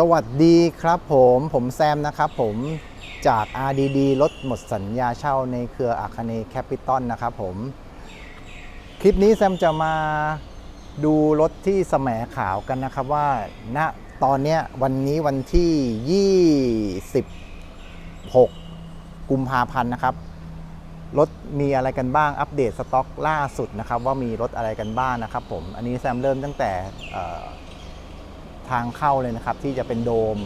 สวัสดีครับผมผมแซมนะครับผมจาก RDD รถหมดสัญญาเช่าในเครืออาคเนแคปิตอลนะครับผมคลิปนี้แซมจะมาดูรถที่แสมขาวกันนะครับว่าณตอนนี้วันนี้วันที่ 26 กุมภาพันธ์นะครับรถมีอะไรกันบ้างอัปเดตสต็อกล่าสุดนะครับว่ามีรถอะไรกันบ้างนะครับผมอันนี้แซมเริ่มตั้งแต่ ทางเข้าเลยนะครับที่จะเป็นโดม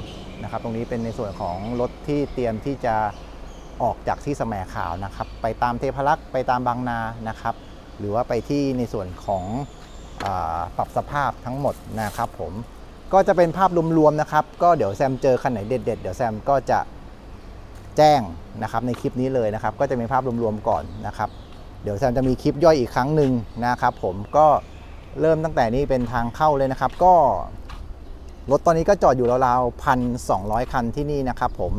นะครับตรงนี้เป็นในส่วนของรถที่เตรียมที่จะออกจากที่แสมขาวนะครับ ไปตามเทพรักษ์ไปตามบางนานะครับ หรือว่าไปที่ในส่วนของอปรับสภาพทั้งหมดนะครับผมก็จะเป็นภาพรวมๆนะครับ ก็เดี๋ยวแซมเจอคันไหนเด็ดๆเดี๋ยวแซมก็จะแจ้งนะครับในคลิปนี้เลยนะครับ ก็จะเป็นภาพรวมๆก่อนนะครับ เดี๋ยวแซมจะมีคลิปย่อยอีกครั้งหนึ่งนะครับ ผมก็เริ่มตั้งแต่นี้เป็นทางเข้าเลยนะครับ ก็ รถตอนนี้ก็จอดอยู่ราวๆพันสองคันที่นี่นะครับผม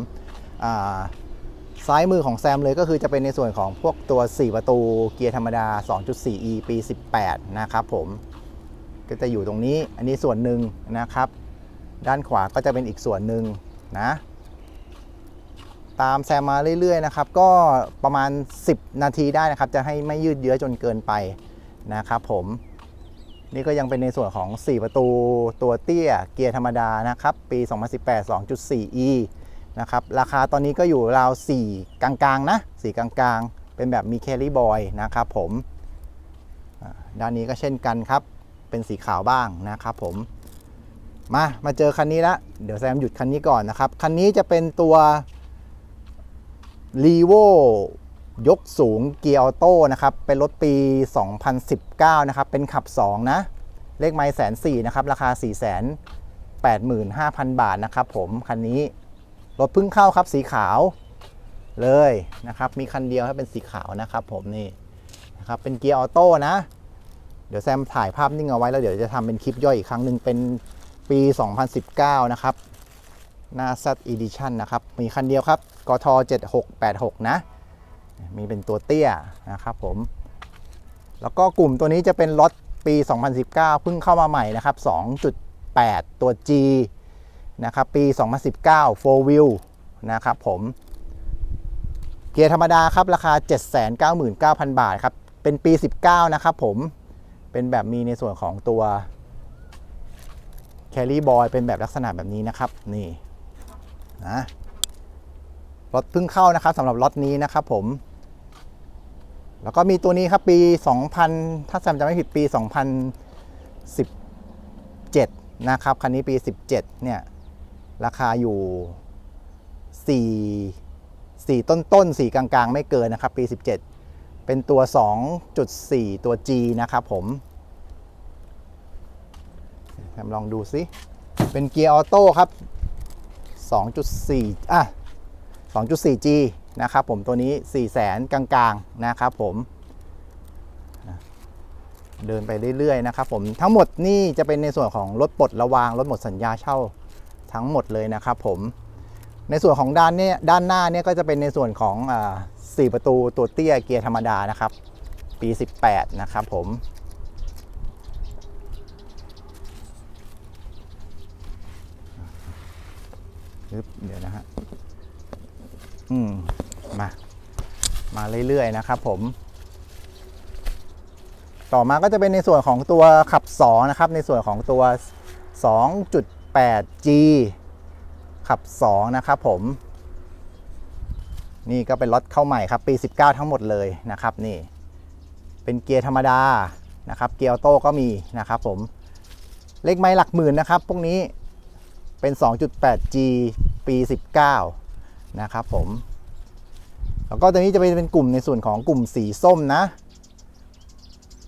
ซ้ายมือของแซมเลยก็คือจะเป็นในส่วนของพวกตัว 4 ประตูเกียร์ธรรมดา 2.4e ปี 18 นะครับผม ก็จะอยู่ตรงนี้อันนี้ส่วนหนึ่งนะครับ ด้านขวาก็จะเป็นอีกส่วนหนึ่งนะ ตามแซมมาเรื่อยๆนะครับ ก็ประมาณ 10 นาทีได้นะครับ จะให้ไม่ยืดเยื้อจนเกินไปนะครับผม นี่ก็ยังเป็นในส่วนของ 4 ประตูตัวเตี้ยเกียร์ธรรมดานะครับ ปี 2018 2.4e นะครับราคาตอนนี้ก็อยู่ราว4 กลางๆนะ4กลางๆ เป็นแบบมีแครี่บอยนะครับผมด้านนี้ก็เช่นกันครับ เป็นสีขาวบ้างนะครับผมมามาเจอคันนี้ละเดี๋ยวแซมหยุดคันนี้ก่อนนะครับ คันนี้จะเป็นตัว r e v o ยกสูงเกียร์ออโต้นะครับ เป็นรถปี 2019 นะครับ เป็นขับ 2 นะ เลขไม้แสนสี่นะครับ ราคา 4 8 5 0 0 0 บาทนะครับผม คันนี้รถเพิ่งเข้าครับสีขาวเลยนะครับ มีคันเดียวให้เป็นสีขาวนะครับผมนี่นะครับ เป็นเกียร์ออโต้นะ เดี๋ยวแซมถ่ายภาพนิ่งเอาไว้แล้วเดี๋ยวจะทำเป็นคลิปย่อยอีกครั้งหนึ่งเป็นปี 2019 นะครับหน้า Z Edition นะครับ มีคันเดียวครับ กท 7686 นะ มีเป็นตัวเตี้ยนะครับผม แล้วก็กลุ่มตัวนี้จะเป็นรถปี 2019 เพิ่งเข้ามาใหม่นะครับ 2.8 ตัว G นะครับ ปี 2019 4 wheel นะครับผม เกียร์ธรรมดาครับ ราคา 799,000 บาทครับ เป็นปี 19 นะครับผม เป็นแบบมีในส่วนของตัว Carry Boy เป็นแบบลักษณะแบบนี้นะครับ นี่นะรถเพิ่งเข้านะครับสำหรับรถนี้นะครับผม แล้วก็มีตัวนี้ครับปี 2000 ถ้าจำจะไม่ผิดปี 2017 นะครับ คันนี้ปี 17 เนี่ย ราคาอยู่ 4 4 ต้นต้น4กลางๆ ไม่เกินนะครับ ปี 17 เป็นตัว 2.4 ตัว G นะครับผมแลองดูซิเป็นเกียร์ออโต้ครับ 2.4 อะ 2.4G นะครับผมตัวนี้4 0 0แสนกลางๆนะครับผมเดินไปเรื่อยๆนะครับผมทั้งหมดนี่จะเป็นในส่วนของรถปลดระวางรถหมดสัญญาเช่าทั้งหมดเลยนะครับผมในส่วนของด้านเนี้ด้านหน้าเนี่ยก็จะเป็นในส่วนของอ่ประตูตัวเตี้ยเกียร์ธรรมดานะครับ ปี 18 นะครับผมเดี๋ยวนะฮะอืม มา มาเรื่อยๆนะครับผม ต่อมาก็จะเป็นในส่วนของตัวขับ 2 นะครับ ในส่วนของตัว 2.8G ขับ 2 นะครับผม นี่ก็เป็นรถเข้าใหม่ครับปี 19 ทั้งหมดเลยนะครับนี่ เป็นเกียร์ธรรมดานะครับ เกียร์ออโต้ก็มีนะครับผม เลขไม้หลักหมื่นนะครับ พวกนี้เป็น 2.8G ปี 19 นะครับผม แล้วก็ตัวนี้จะเป็นเป็นกลุ่มในส่วนของกลุ่มสีส้มนะ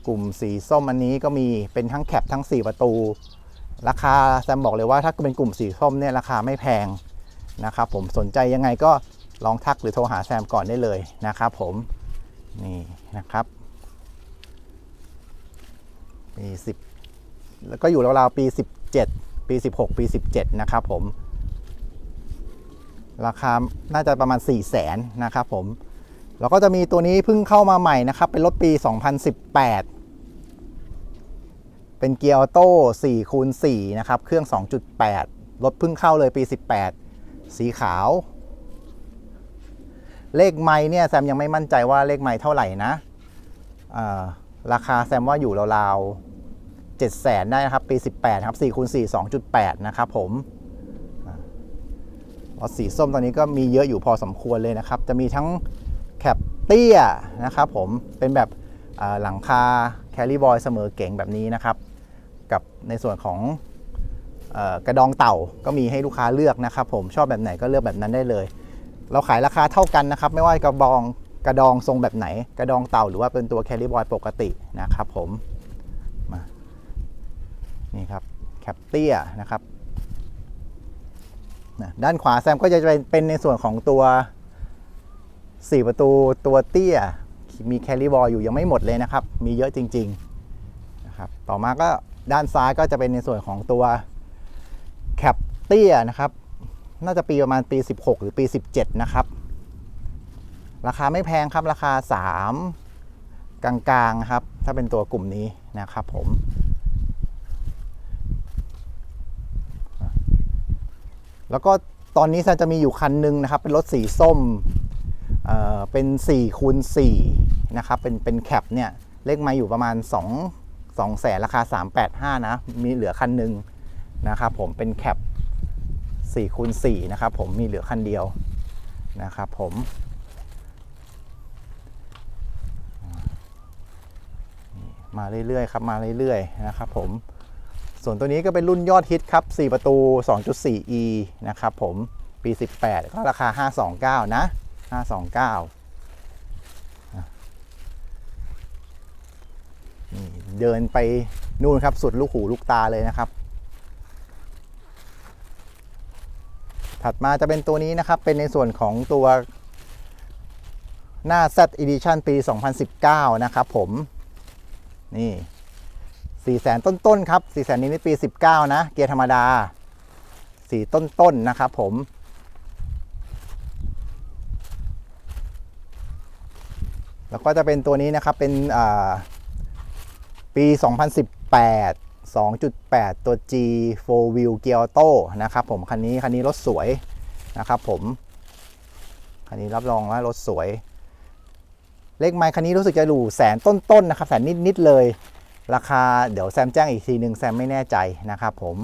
กลุ่มสีส้มอันนี้ก็มีเป็นทั้งแคปทั้ง 4 ประตู ราคาแซมบอกเลยว่าถ้าเป็นกลุ่มสีส้มเนี่ยราคาไม่แพงนะครับผมสนใจยังไงก็ลองทักหรือโทรหาแซมก่อนได้เลยนะครับผมนี่นะครับปี10แล้วก็อยู่ราวๆปี 17 ปี 16 ปี 17 นะครับผม ราคาน่าจะประมาณ 4 0 0แสนนะครับผม แล้วก็จะมีตัวนี้เพิ่งเข้ามาใหม่นะครับ เป็นรถปี 2018 เป็นเกียร์ออโต้4คูณ4นะครับ เครื่อง 2.8 รถเพิ่งเข้าเลยปี 18 สีขาว เลขไม้เนี่ยแซมยังไม่มั่นใจว่าเลขไม้เท่าไหร่นะาราคาแซมว่าอยู่ราวๆ7แสนได้นะครับ ปี 18 ครับ4คูณ4 2.8 นะครับผมารถสีส้มตอนนี้ก็มีเยอะอยู่พอสมควรเลยนะครับ จะมีทั้งแคปเตี้ยนะครับผมเป็นแบบหลังคาแคลริบอยเสมอเก๋งแบบนี้นะครับ กับในส่วนของออกระดองเต่าก็มีให้ลูกค้าเลือกนะครับ ผมชอบแบบไหนก็เลือกแบบนั้นได้เลย เราขายราคาเท่ากันนะครับ ไม่ว่ากระบองกระดองทรงแบบไหน กระดองเต่าหรือว่าเป็นตัวแคลิบอยปกตินะครับผมมานี่ครับแคปเตียนะครับ นะด้านขวาแซมก็จะเป็นเป็นในส่วนของตัว 4 ประตูตัวเตี้ย มีแคลิบอยอยู่ยังไม่หมดเลยนะครับ มีเยอะจริงๆนะครับต่อมาก็ด้านซ้ายก็จะเป็นในส่วนของตัวแคปเตียนะครับ น่าจะปีประมาณปี 16 หรือปี 17 นะครับ ราคาไม่แพงครับราคา 3 กลางๆครับ ถ้าเป็นตัวกลุ่มนี้นะครับผม แล้วก็ตอนนี้แซนจะมีอยู่คันหนึงนะครับ เป็นรถสีส้มเอ่อเป็น4คูณ4นะครับ เป็นเป็นแคปเนี่ย เลขมาอยู่ประมาณ 2 2แสนราคา 385 นะ มีเหลือคันหนึ่งนะครับผมเป็นแคป4คูณ4นะครับผมมีเหลือคันเดียวนะครับผมมาเรื่อยๆครับมาเรื่อยๆนะครับผม ส่วนตัวนี้ก็เป็นรุ่นยอดฮิตครับ 4 ประตู 2.4e นะครับผม ปี 18 ก็ราคา 529 นะ 529นี่เดินไปนู่นครับ สุดลูกหูลูกตาเลยนะครับ ถัดมาจะเป็นตัวนี้นะครับ เป็นในส่วนของตัวหน้า Z Edition ปี 2019 นะครับผม นี่ 4แสนต้นๆครับ4แสนนิดๆปี 19 นะ เกียร์ธรรมดาสีต้นๆนะครับผมแล้วก็จะเป็นตัวนี้นะครับเป็นอ่าปี 2018 2.8 ตัว G 4 Wheel Gear Auto นะครับผมคันนี้คันนี้รถสวยนะครับผม คันนี้รับรองว่ารถสวย เลขไมค์คันนี้รู้สึกจะอยู่แสนต้นๆนะครับแสนนิดๆเลย ราคาเดี๋ยวแซมแจ้งอีกทีหนึ่งแซมไม่แน่ใจนะครับผม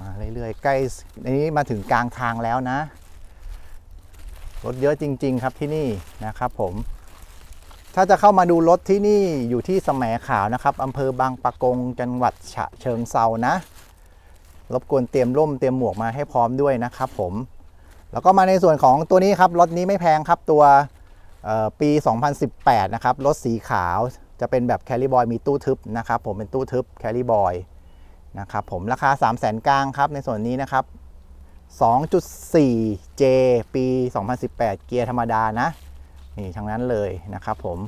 มาเรื่อยๆ ใกล้อันนี้มาถึงกลางทางแล้วนะ รถเยอะจริง ๆ ครับที่นี่นะครับผม ถ้าจะเข้ามาดูรถที่นี่อยู่ที่สแสมขาวนะครับอำเภอบางปะกงจังหวัดฉะเชิงเซานะ รบกวนเตรียมร่มเตรียมหมวกมาให้พร้อมด้วยนะครับผม แล้วก็มาในส่วนของตัวนี้ครับรถนี้ไม่แพงครับตัว ปี 2018 นะครับ รถสีขาวจะเป็นแบบแคลิบอยมีตู้ทึบนะครับ ผมเป็นตู้ทึบแคลิบอยนะครับผมราคา 3 0 0 0 0 0กลางครับ ในส่วนนี้นะครับ 2.4J ปี 2018 เกียร์ธรรมดานะ นี่ทั้งนั้นเลยนะครับผม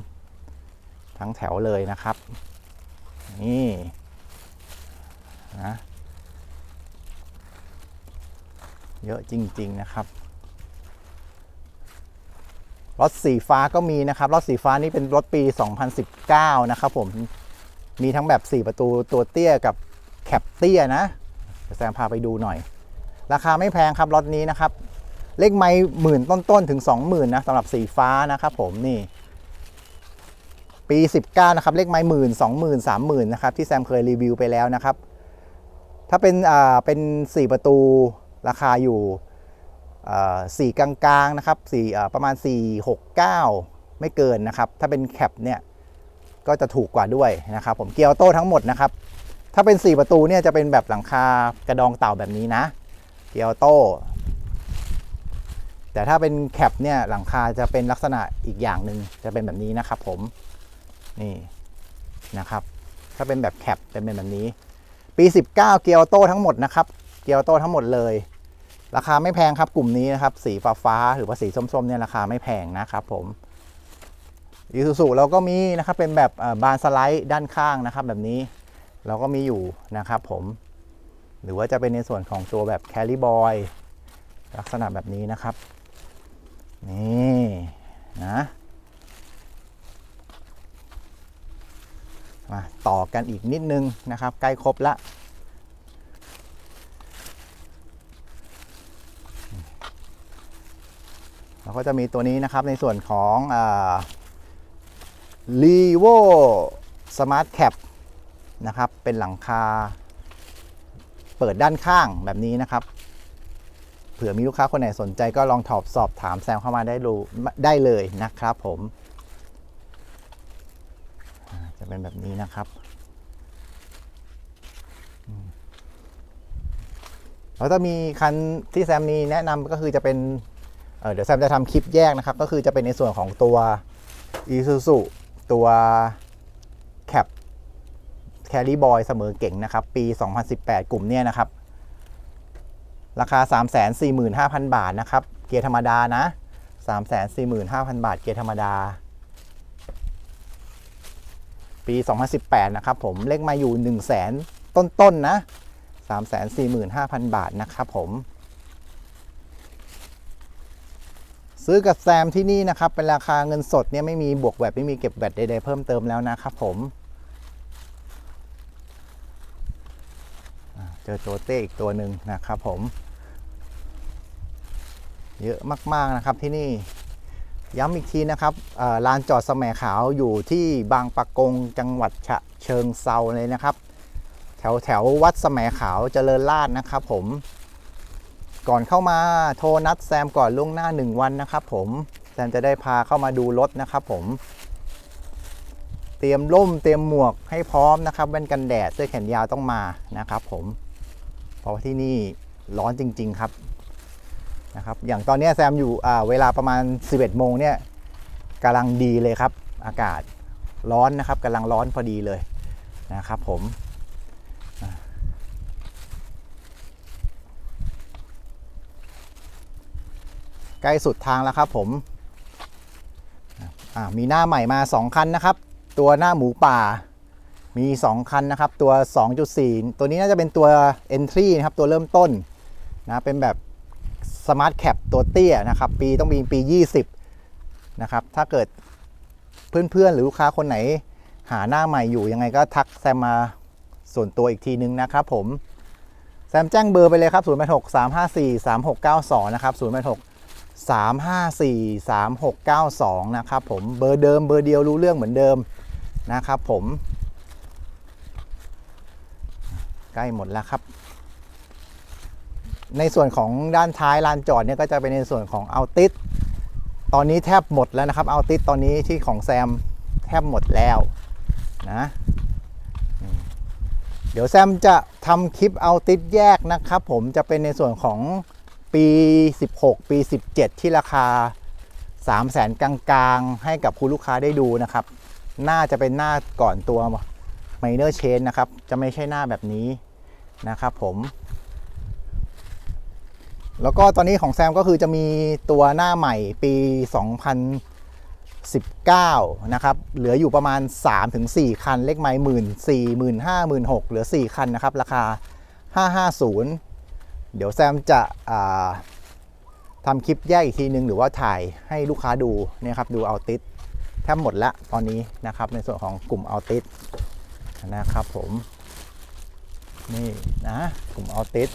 ทั้งแถวเลยนะครับ นี่นะ เยอะจริง ๆ นะครับ รถสีฟ้าก็มีนะครับ รถสีฟ้านี่เป็นรถปี 2019 นะครับผม มีทั้งแบบ 4 ประตูตัวเตี้ยกับแคปเตี้ยนะแซมพาไปดูหน่อย ราคาไม่แพงครับรถนี้นะครับ เลขไม้หมื่นต้นๆถึง 20,000นะสำหรับสีฟ้านะครับผมนี่ ปี 19 นะครับ เลขไม้หมื่นสองหมื่นสามหมื่นนะครับ ที่แซมเคยรีวิวไปแล้วนะครับ ถ้าเป็นอ่าเป็น 4 ประตูราคาอยู่ สี่กลางๆนะครับสี่ประมาณ 4 6 9 ไม่เกินนะครับ ถ้าเป็นแคปเนี่ยก็จะถูกกว่าด้วยนะครับผมเกียร์ออโต้ทั้งหมดนะครับ ถ้าเป็น 4 ประตูเนี่ยจะเป็นแบบหลังคากระดองเต่าแบบนี้นะ เกียร์ออโต้แต่ถ้าเป็นแคปเนี่ยหลังคาจะเป็นลักษณะอีกอย่างหนึ่งจะเป็นแบบนี้นะครับผมนี่นะครับ ถ้าเป็นแบบแคปจะเป็นแบบนี้ ปี 19 เกียร์ออโต้ทั้งหมดนะครับ เกียร์ออโต้ทั้งหมดเลย ราคาไม่แพงครับกลุ่มนี้นะครับ สีฟ้าฟ้าหรือว่าสีส้มๆเนี่ยราคาไม่แพงนะครับผมอีซูซูเราก็มีนะครับเป็นแบบบานสไลด์ด้านข้างนะครับ แบบนี้เราก็มีอยู่นะครับผมหรือว่าจะเป็นในส่วนของตัวแบบแคลิบอยลักษณะแบบนี้นะครับ นี่นะมาต่อกันอีกนิดนึงนะครับ ใกล้ครบละ เราก็จะมีตัวนี้นะครับในส่วนของลีโวสมาร์ทแคปนะครับ เป็นหลังคา เปิดด้านข้างแบบนี้นะครับ เผื่อมีลูกค้าคนไหนสนใจก็ลองถอบสอบถามแซมเข้ามาได้ดูได้เลยนะครับผม จะเป็นแบบนี้นะครับอืมแล้วจะมีคันที่แซมมีแนะนำก็คือจะเป็น เเดี๋ยวแซมจะทำคลิปแยกนะครับ ก็คือจะเป็นในส่วนของตัว Isuzu ตัวแคปแครีบอยเสมอเก่งนะครับ ปี 2018 กลุ่มเนี้ยนะครับ ราคา 345,000 บาทนะครับ เกียร์ธรรมดานะ 345,000 บาท เกียร์ธรรมดา ปี 2018 นะครับผม เลขมาอยู่ 1 0 0 0 0แสนต้นๆนนะ 345,000 บาทนะครับผม ซื้อกับแซมที่นี่นะครับ เป็นราคาเงินสดเนี่ยไม่มีบวกแวดไม่มีเก็บแวดใดๆเพิ่มเติมแล้วนะครับผมเจอตัวเต้อีกตัวหนึ่งนะครับผม เยอะมากๆนะครับที่นี่ย้ำอีกทีนะครับลานจอดสมัยขาวอยู่ที่บางปะกงจังหวัดฉะเชิงเซาเลยนะครับ แถวแถววัดสมัยขาวเจริญราษนะครับผม ก่อนเข้ามาโทรนัดแซมก่อนล่วงหน้า 1 วันนะครับผมแซมจะได้พาเข้ามาดูรถนะครับผม เตรียมร่มเตรียมหมวกให้พร้อมนะครับแว่นกันแดดเสื้อแขนยาวต้องมานะครับผมเพราะว่าที่นี่ร้อนจริง ๆครับนะครับ อย่างตอนนี้แซมอยู่อ่าเวลาประมาณ 11 โมงเนี่ยกำลังดีเลยครับ อากาศร้อนนะครับกำลังร้อนพอดีเลยนะครับผม ใกล้สุดทางแล้วครับผมอ่ามีหน้าใหม่มา 2 คันนะครับ ตัวหน้าหมูป่ามี 2 คันนะครับ ตัว 2.4 ตัวนี้น่าจะเป็นตัว Entry นะครับ ตัวเริ่มต้นนะเป็นแบบ Smart Cap ตัวเตี้ยนะครับ ปีต้องมีปี 20 นะครับ ถ้าเกิดเพื่อนๆ หรือลูกค้าคนไหนหาหน้าใหม่อยู่ยังไงก็ทักแซมมาส่วนตัวอีกทีนึงนะครับผม แซมแจ้งเบอร์ไปเลยครับ 0 8 6 3 5 4 3 6 9 2 นะครับ 0 8 6 354 3692 นะครับผมเบอร์เดิมเบอร์เดียวรู้เรื่องเหมือนเดิมนะครับผมใกล้หมดแล้วครับ ในส่วนของด้านท้ายลานจอดเนี่ยก็จะเป็นในส่วนของเอาติสตอนนี้แทบหมดแล้วนะครับเอาติสตอนนี้ที่ของแซมแทบหมดแล้วนะเดี๋ยวแซมจะทำคลิปเอาติสแยกนะครับ ผมจะเป็นในส่วนของ ปี 16 ปี 17 ที่ราคา 3 0 0แสนกลางๆ ให้กับคุณลูกค้าได้ดูนะครับ น่าจะเป็นหน้าก่อนตัว Minor Chain นะครับ จะไม่ใช่หน้าแบบนี้นะครับผม แล้วก็ตอนนี้ของแซมก็คือจะมีตัวหน้าใหม่ปี 2019 นะครับ เหลืออยู่ประมาณ 3-4 คัน เลขไม้หมื่นสี่หมื่นห้าหมื่นหกเหลือ 4 คันนะครับ ราคา 550 เดี๋ยวแซมจะอ่าทำคลิปแยกอีกทีนึง หรือว่าถ่ายให้ลูกค้าดูนี่ยครับดูเอาติสแทบหมดละตอนนี้นะครับ ในส่วนของกลุ่มเอาติสนะครับผม นี่นะกลุ่มเอาติส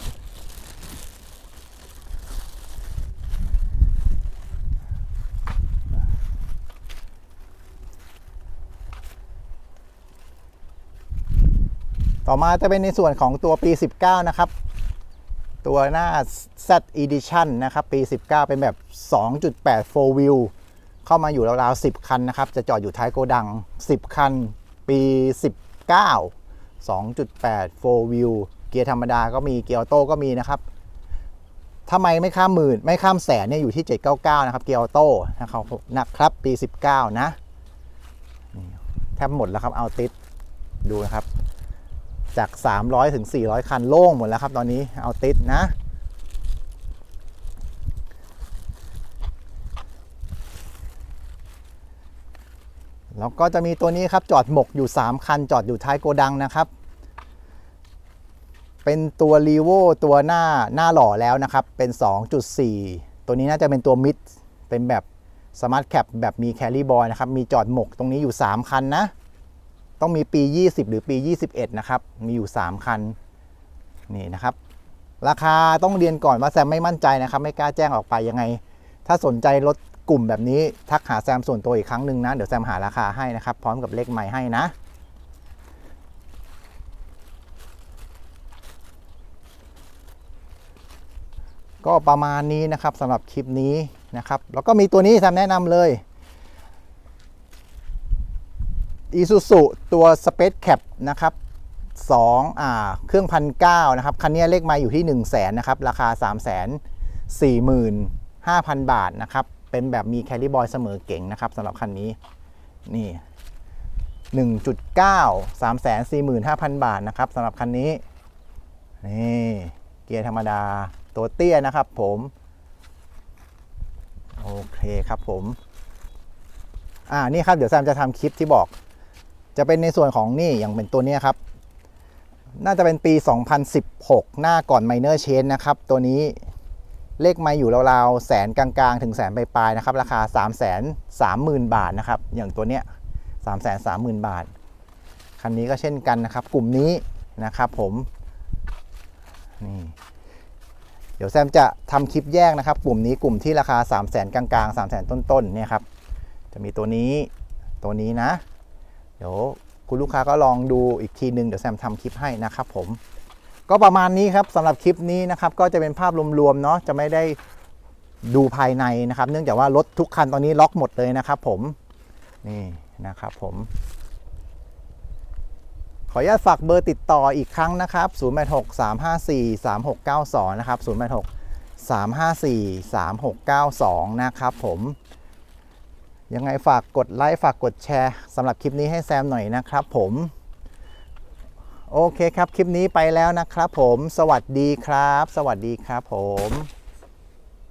ต่อมาจะเป็นในส่วนของตัวปี 19 นะครับ ตัวหน้า Z Edition นะครับ ปี 19 เป็นแบบ 2.8 4 wheel เข้ามาอยู่ราวๆ 10 คันนะครับ จะจอดอยู่ท้ายโกดัง 10 คัน ปี 19 2.8 4 wheel เกียร์ธรรมดาก็มีเกียร์ออโต้ก็มีนะครับถ้าไม่ไม่ข้ามหมื่น ไม่ข้ามแสนเนี่ยอยู่ที่ 799 นะครับ เกียร์ออโต้นะครับนะครับ ปี 19 นะ แทบหมดแล้วครับเอาติดดูนะครับ จาก 300ถึง400 คันโล่งหมดแล้วครับตอนนี้เอาติดนะแล้วก็จะมีตัวนี้ครับจอดหมกอยู่ 3 คัน จอดอยู่ท้ายโกดังนะครับ เป็นตัวรีโวตัวหน้าหน้าหล่อแล้วนะครับ เป็น 2.4 ตัวนี้น่าจะเป็นตัวมิดเป็นแบบสมาร์ทแคปแบบมีแคลรี่บอยนะครับ มีจอดหมกตรงนี้อยู่ 3 คันนะ ต้องมีปี 20 หรือปี 21 นะครับ มีอยู่ 3 คัน นี่นะครับ ราคาต้องเรียนก่อนว่าแซมไม่มั่นใจนะครับ ไม่กล้าแจ้งออกไปยังไง ถ้าสนใจรถกลุ่มแบบนี้ทักหาแซมส่วนตัวอีกครั้งหนึ่งนะ เดี๋ยวแซมหาราคาให้นะครับ พร้อมกับเลขใหม่ให้นะ ก็ประมาณนี้นะครับสำหรับคลิปนี้นะครับ แล้วก็มีตัวนี้แซมแนะนำเลย Isuzu ตัว Space Cap นะครับ2อ่าเครื่องพันเนะครับ คันนี้เลขมาอยู่ที่ 1 0 0 0 0แสนนะครับ ราคา 3 4 5 0 0 0 บาทนะครับ เป็นแบบมีแคลิบอยเสมอเก่งนะครับสำหรับคันนี้ นี่ 1.9 3 4 5 0 0 0 บาทนะครับสำหรับคันนี้ นี่เกียร์ธรรมดาตัวเตี้ยนะครับผม โอเคครับผม อ่า นี่ครับ เดี๋ยวแซมจะทำคลิปที่บอก จะเป็นในส่วนของนี่อย่างเป็นตัวนี้ครับ น่าจะเป็นปี 2016 หน้าก่อน Minor Change นะครับ ตัวนี้เลขไม่อยู่ราวๆแสนกลางๆ ถึงแสนปลายๆนะครับ ราคา 3 3 0 0 0 0 บาทนะครับ อย่างตัวเนี้ย3 3 0 0 0 0 บาท คันนี้ก็เช่นกันนะครับ กลุ่มนี้นะครับผมนี่เดี๋ยวแซมจะทำคลิปแยกนะครับ กลุ่มนี้กลุ่มที่ราคา 3 0 0 0 0 0กลางๆ 3 0 0 0 0 0ต้นๆเนี่ยครับ จะมีตัวนี้ตัวนี้นะ เดี๋ยวคุณลูกค้าก็ลองดูอีกทีหนึ่งเดี๋ยวแซมทำคลิปให้นะครับผมก็ประมาณนี้ครับสำหรับคลิปนี้นะครับก็จะเป็นภาพรวมๆเนาะจะไม่ได้ดูภายในนะครับ เนื่องจากว่ารถทุกคันตอนนี้ล็อกหมดเลยนะครับผมนี่นะครับผม ขออนุญาตฝากเบอร์ติดต่ออีกครั้งนะครับ086 354 3692นะครับ086 354 3692นะครับผม ยังไงฝากกดไลค์ฝากกดแชร์สำหรับคลิปนี้ให้แซมหน่อยนะครับผมโอเคครับ คลิปนี้ไปแล้วนะครับผม สวัสดีครับ สวัสดีครับผม